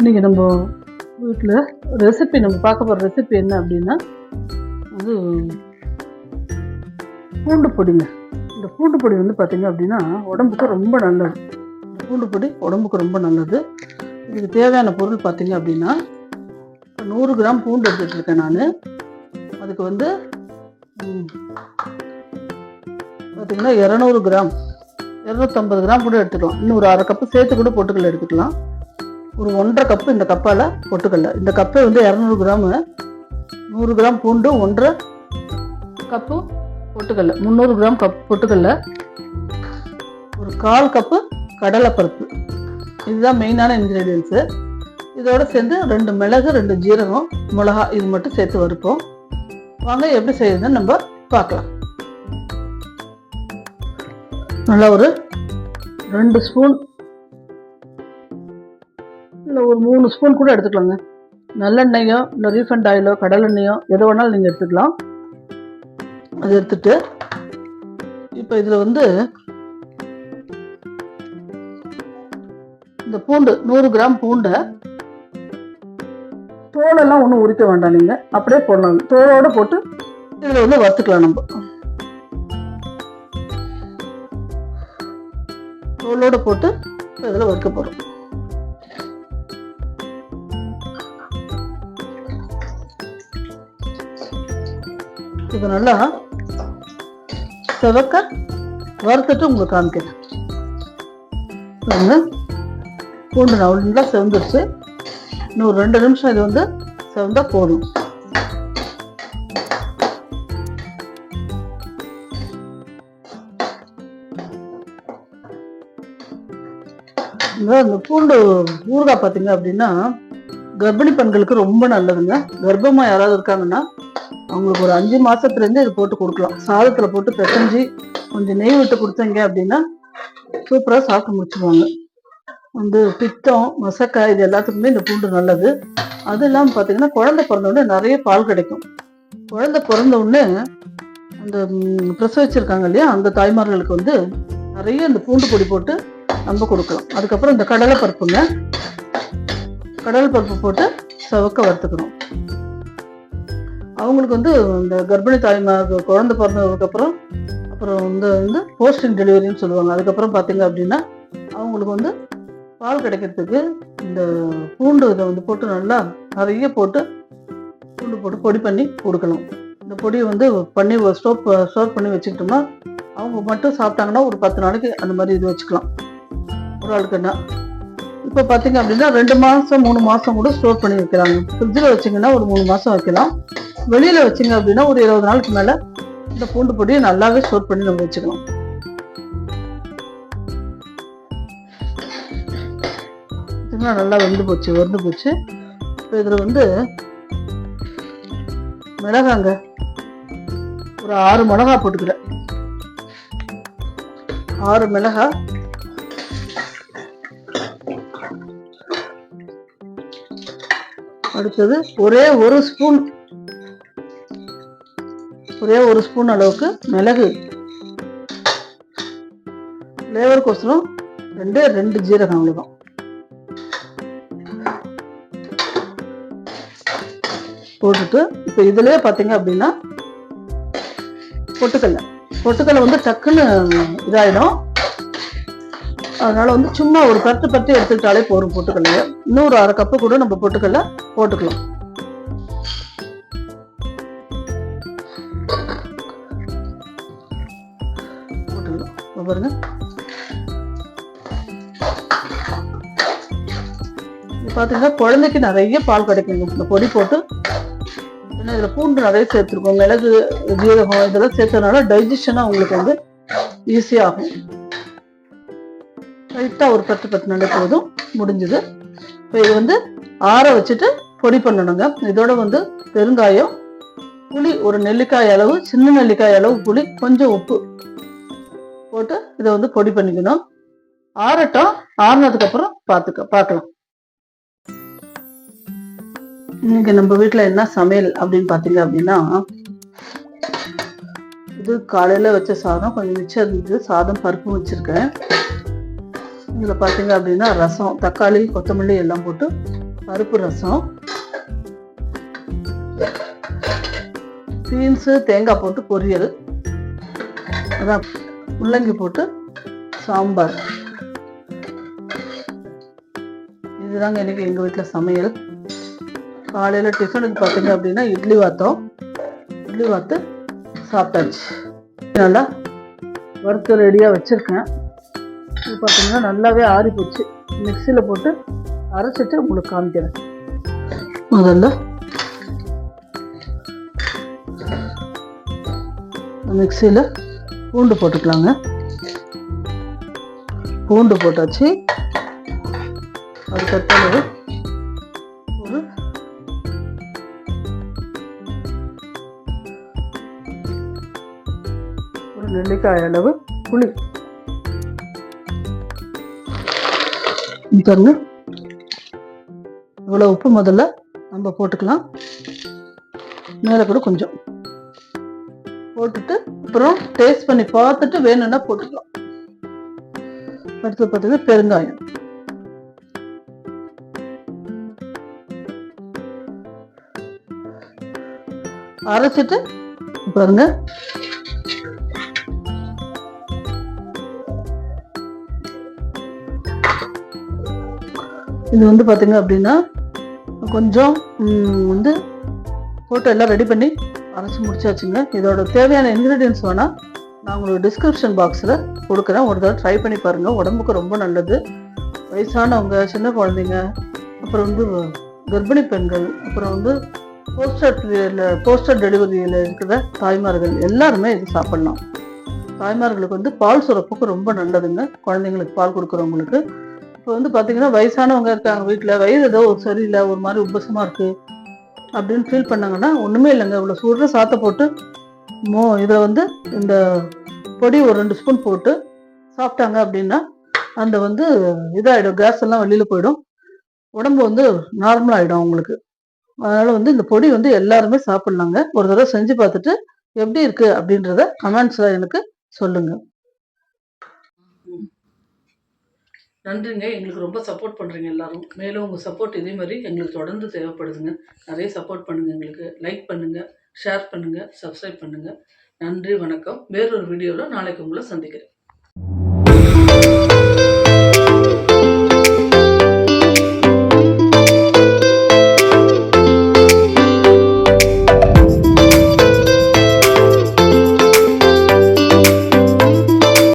இன்றைக்கி நம்ம வீட்டில் ரெசிபி நம்ம பார்க்க போகிற ரெசிபி என்ன அப்படின்னா அது பூண்டு பொடிங்க. இந்த பூண்டு பொடி வந்து பார்த்திங்க அப்படின்னா உடம்புக்கு ரொம்ப நல்லது. இந்த பூண்டு பொடி உடம்புக்கு ரொம்ப நல்லது. இதுக்கு தேவையான பொருள் பார்த்திங்க அப்படின்னா நூறு கிராம் பூண்டு எடுத்துகிட்ருக்கேன் நான். அதுக்கு வந்து பார்த்திங்கன்னா இரநூறு கிராம் இரநூத்தம்பது கிராம் கூட எடுத்துக்கலாம். இன்னும் ஒரு அரை கப்பு சேர்த்து கூட பொட்டுக்கல்ல எடுத்துக்கலாம். ஒரு ஒன்றரை கப்பு இந்த கப்பால் பொட்டுக்கல்ல இந்த கப்பை வந்து இரநூறு கிராமு நூறு கிராம் பூண்டு ஒன்றரை கப்பு பொட்டுக்கடலை முந்நூறு கிராம் கப் பொட்டுக்கல்ல ஒரு கால் கப்பு கடலைப்பருப்பு. இதுதான் மெயினான இன்க்ரீடியன்ஸு இதோட சேர்ந்து ரெண்டு மிளகு ரெண்டு ஜீரகம் மிளகா இது மட்டும் சேர்த்து வறுப்போம். வாங்க எப்படி செய்யுதுன்னு நம்ம பார்க்கலாம். நல்லா ஒரு ரெண்டு ஸ்பூன் இல்லை ஒரு மூணு ஸ்பூன் கூட எடுத்துக்கலாங்க. நல்லெண்ணெயோ இல்லை ரீஃபண்ட் ஆயிலோ கடலெண்ணெயோ எது வேணாலும் நீங்கள் எடுத்துக்கலாம். அது எடுத்துட்டு இப்போ இதில் வந்து இந்த பூண்டு நூறு கிராம் பூண்டை தோலெல்லாம் ஒன்றும் உரிக்க வேண்டாம் நீங்கள் அப்படியே போடலாம். தோலோடு போட்டு இதில் வந்து வறுத்துக்கலாம் நம்ம. தோலோட போட்டு இதில் வறுக்க போகிறோம் இது நல்லா செவக்க வறுத்துட்டு உங்களுக்கு காமிக்கிறேன். பூண்டு நல்லா செவந்துருச்சு. இன்னும் ஒரு ரெண்டு நிமிஷம் இது வந்து செவந்தா போதும். இந்த பூண்டு ஊறுகாய் பார்த்தீங்க அப்படின்னா கர்ப்பிணி பெண்களுக்கு ரொம்ப நல்லதுங்க. கர்ப்பமா யாராவது இருக்காங்கன்னா அவங்களுக்கு ஒரு அஞ்சு மாசத்துல இருந்து இது போட்டு கொடுக்கலாம். சாதத்துல போட்டு பிசைஞ்சு கொஞ்சம் நெய் விட்டு கொடுத்தீங்க அப்படின்னா சூப்பரா சாப்பிட்டு முடிச்சிருவாங்க. வந்து பித்தம் மசக்காய் இது எல்லாத்துக்குமே இந்த பூண்டு நல்லது. அது இல்லாமல் பார்த்தீங்கன்னா குழந்தை பிறந்த உடனே நிறைய பால் கிடைக்கும். குழந்தை பிறந்த உடனே அந்த பிரசவிச்சிருக்காங்க இல்லையா அந்த தாய்மார்களுக்கு வந்து நிறைய இந்த பூண்டு பொடி போட்டு நம்ம கொடுக்கலாம். அதுக்கப்புறம் இந்த கடலை பருப்புங்க கடல் பருப்பு போட்டு சவக்க வறுத்துக்கணும். அவங்களுக்கு வந்து இந்த கர்ப்பிணி தாய்மார் குழந்தை பிறந்ததுக்கப்புறம் அப்புறம் இந்த வந்து போஸ்டிங் டெலிவரின்னு சொல்லுவாங்க. அதுக்கப்புறம் பார்த்தீங்க அப்படின்னா அவங்களுக்கு வந்து பால் கிடைக்கிறதுக்கு இந்த பூண்டு இதை வந்து போட்டு நல்லா நிறைய போட்டு பூண்டு போட்டு பொடி பண்ணி கொடுக்கணும். இந்த பொடியை வந்து பண்ணி ஸ்டோப் ஸ்டோர் பண்ணி வச்சுக்கிட்டோம்னா அவங்க மட்டும் சாப்பிட்டாங்கன்னா ஒரு பத்து நாளைக்கு அந்த மாதிரி இது வச்சுக்கலாம். ஒரு ஆளுக்குன்னா இப்போ பார்த்தீங்க அப்படின்னா ரெண்டு மாதம் மூணு மாதம் கூட ஸ்டோர் பண்ணி வைக்கிறாங்க ஃப்ரிட்ஜில் வச்சிங்கன்னா ஒரு மூணு மாதம் வைக்கலாம். வெளியில் வச்சிங்க அப்படின்னா ஒரு இருபது நாளுக்கு மேலே இந்த பூண்டு பொடியை நல்லாவே ஸ்டோர் பண்ணி நம்ம வச்சுக்கலாம். பார்த்தீங்கன்னா நல்லா வெந்து போச்சு வெந்து போச்சு. இப்போ இதில் வந்து மிளகாங்க. ஒரு ஆறு மிளகா போட்டுக்கிறேன். ஆறு மிளகாய் அடுத்தது ஒரே ஒரு ஸ்பூன் ஒரே ஒரு ஸ்பூன் அளவுக்கு மிளகு. ஃப்ளேவர் கோசரம் ரெண்டு ஜீரகம் அவ்வளோதான் போட்டுட்டு இப்போ இதுலேயே பார்த்தீங்க அப்படின்னா பொட்டுக்கல்லை. பொட்டுக்கல்லை வந்து டக்குன்னு இதாயிடும். அதனால வந்து சும்மா ஒரு பத்து பத்து எடுத்துக்கிட்டாலே போதும் இன்னும் இன்னொரு அரை கப்பு கூட நம்ம பொட்டுக்கல்ல போட்டுக்கலாம். போட்டுக்கலாம். பாருங்க. பார்த்தீங்கன்னா குழந்தைக்கு நிறைய பால் கிடைக்குங்க. இந்த பொடி போட்டு. ஏன்னா இதில் பூண்டு நிறைய சேர்த்துருக்கோம். மிளகு ஜீரகம் இதெல்லாம் சேர்த்ததுனால டைஜஷனாக உங்களுக்கு வந்து ஈஸியாகும் லைட்டாக ஒரு பத்து பத்து நாள் போதும். முடிஞ்சுது. இப்போ இது வந்து ஆற வச்சுட்டு பொடி பண்ணணுங்க. இதோட வந்து பெருங்காயம் புளி ஒரு நெல்லிக்காய் அளவு சின்ன நெல்லிக்காய் அளவு புளி கொஞ்சம் உப்பு போட்டு இதை வந்து பொடி பண்ணிக்கணும். ஆறட்டும். ஆறுனதுக்கப்புறம் பார்த்துக்க பார்க்கலாம் இன்னைக்கு நம்ம வீட்டில் என்ன சமையல் அப்படின்னு பார்த்தீங்க அப்படின்னா இது காலையில் வச்ச சாதம் கொஞ்சம் மிச்சம் இருந்தது. சாதம் பருப்பும் வச்சுருக்கேன். இதில் பார்த்தீங்க அப்படின்னா ரசம் தக்காளி கொத்தமல்லி எல்லாம் போட்டு பருப்பு ரசம் பீன்ஸு தேங்காய் போட்டு பொரியல். அதான் முள்ளங்கி போட்டு சாம்பார். இதுதாங்க இன்றைக்கி எங்கள் வீட்டில் சமையல். காலையில் டிஃபனுக்கு பார்த்தீங்க அப்படின்னா இட்லி வாத்தோம். இட்லி வாத்து சாப்பிட்டாச்சு. நல்லா வறுத்து ரெடியாக வச்சுருக்கேன். இது பார்த்தீங்கன்னா நல்லாவே ஆறி போச்சு மிக்சியில் போட்டு அரைச்சிட்டு உங்களுக்கு காமிக்கிறேன். முதல்ல மிக்சியில் பூண்டு போட்டுக்கலாங்க. பூண்டு போட்டாச்சு. அதுக்கப்புறம் ஒரு ஒரு நெல்லிக்காய் அளவு புளி. இங்க பாருங்க. இவ்வளோ உப்பு முதல்ல நம்ம போட்டுக்கலாம். மேலே கூட கொஞ்சம். போட்டுட்டு அப்புறம் டேஸ்ட் பண்ணி பார்த்துட்டு வேணும்னா போட்டுக்கலாம். அடுத்து பார்த்தது பெருங்காயம். அரைச்சிட்டு பாருங்க. இது வந்து பாத்தீங்க அப்படின்னா கொஞ்சம் வந்து ஃபோட்டோ எல்லாம் ரெடி பண்ணி அரைச்சி முடிச்சாச்சுங்க. இதோட தேவையான இன்க்ரீடியன்ஸ் வேணால் நான் உங்களுக்கு டிஸ்கிரிப்ஷன் பாக்ஸில் கொடுக்குறேன். ஒரு தடவை ட்ரை பண்ணி பாருங்கள் உடம்புக்கு ரொம்ப நல்லது. வயசானவங்க சின்ன குழந்தைங்க அப்புறம் வந்து கர்ப்பிணி பெண்கள் அப்புறம் வந்து போஸ்டர் போஸ்டர் டெலிவரியில் இருக்கிற தாய்மார்கள் எல்லாருமே இது சாப்பிட்லாம். தாய்மார்களுக்கு வந்து பால் சுரப்புக்கு ரொம்ப நல்லதுங்க. குழந்தைங்களுக்கு பால் கொடுக்குறவங்களுக்கு. இப்போ வந்து பார்த்தீங்கன்னா வயசானவங்க இருக்காங்க வீட்டில் வயது ஏதோ ஒரு சரியில்லை. ஒரு மாதிரி உபசமாக இருக்குது அப்படின்னு ஃபீல் பண்ணாங்கன்னா ஒன்றுமே இல்லைங்க. இவ்வளோ சுடுற சாத்தை போட்டு மோ இதில் வந்து இந்த பொடி ஒரு ரெண்டு ஸ்பூன் போட்டு சாப்பிட்டாங்க அப்படின்னா அந்த வந்து இதாகிடும் கேஸ் எல்லாம் வெளியில் போயிடும். உடம்பு வந்து நார்மல் ஆகிடும் அவங்களுக்கு. அதனால் வந்து இந்த பொடி வந்து எல்லாருமே சாப்பிட்லாங்க. ஒரு தடவை செஞ்சு பார்த்துட்டு எப்படி இருக்குது அப்படின்றத கமெண்ட்ஸில் எனக்கு சொல்லுங்கள் நன்றிங்க. எங்களுக்கு ரொம்ப சப்போர்ட் பண்ணுறீங்க எல்லாரும். மேலும் உங்கள் சப்போர்ட் இதே மாதிரி எங்களுக்கு தொடர்ந்து தேவைப்படுதுங்க. நிறைய சப்போர்ட் பண்ணுங்கள் எங்களுக்கு. லைக் பண்ணுங்கள் ஷேர் பண்ணுங்கள் சப்ஸ்கிரைப் பண்ணுங்கள் நன்றி வணக்கம். வேறொரு வீடியோவில் நாளைக்கு உங்களை சந்திக்கிறேன்.